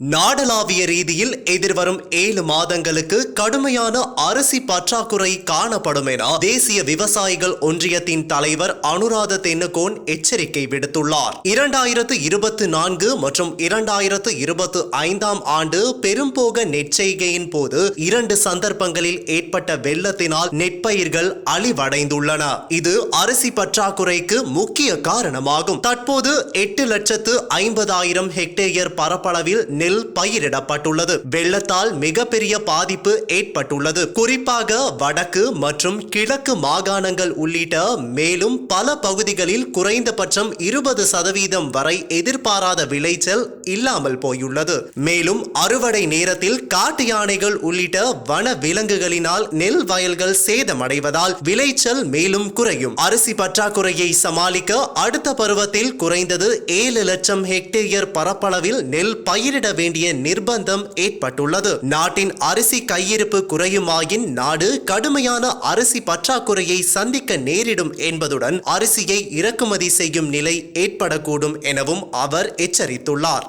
நாடளாவிய ரீதியில் எதிர்வரும் ஏழு மாதங்களுக்கு கடுமையான அரிசி பற்றாக்குறை காணப்படும் என தேசிய விவசாயிகள் ஒன்றியத்தின் தலைவர் அனுராத தென்னகோன் எச்சரிக்கை விடுத்துள்ளார். இரண்டாயிரத்து இருபத்தி நான்கு மற்றும் இரண்டாயிரத்து இருபத்தி ஐந்தாம் ஆண்டு பெரும்போக நெற்செய்கையின் போது இரண்டு சந்தர்ப்பங்களில் ஏற்பட்ட வெள்ளத்தினால் நெற்பயிர்கள் அழிவடைந்துள்ளன. இது அரிசி பற்றாக்குறைக்கு முக்கிய காரணமாகும். தற்போது எட்டு லட்சத்து ஐம்பதாயிரம் ஹெக்டேயர் பரப்பளவில் மண்ணில் பயிரிடப்பட்டுள்ளது. வெள்ளத்தால் மிகப்பெரிய பாதிப்பு ஏற்பட்டுள்ளது. குறிப்பாக வடக்கு மற்றும் கிழக்கு மாகாணங்கள் உள்ளிட்ட மேலும் பல பகுதிகளில் குறைந்தபட்சம் இருபது சதவீதம் வரை எதிர்பாராத விளைச்சல் இல்லாமல் போயுள்ளது. மேலும் அறுவடை நேரத்தில் காட்டு யானைகள் உள்ளிட்ட வன விலங்குகளினால் நெல் வயல்கள் சேதமடைவதால் விளைச்சல் மேலும் குறையும். அரிசி பற்றாக்குறையை சமாளிக்க அடுத்த பருவத்தில் குறைந்தது ஏழு லட்சம் ஹெக்டேயர் பரப்பளவில் நெல் பயிரிட வேண்டிய நிர்பந்தம் ஏற்பட்டுள்ளது. நாட்டின் அரிசி கையிருப்பு குறையுமாயின் நாடு கடுமையான அரிசி பற்றாக்குறையை சந்திக்க நேரிடும் என்பதுடன் அரிசியை இறக்குமதி செய்யும் நிலை ஏற்படக்கூடும் எனவும் அவர் எச்சரித்துள்ளார்.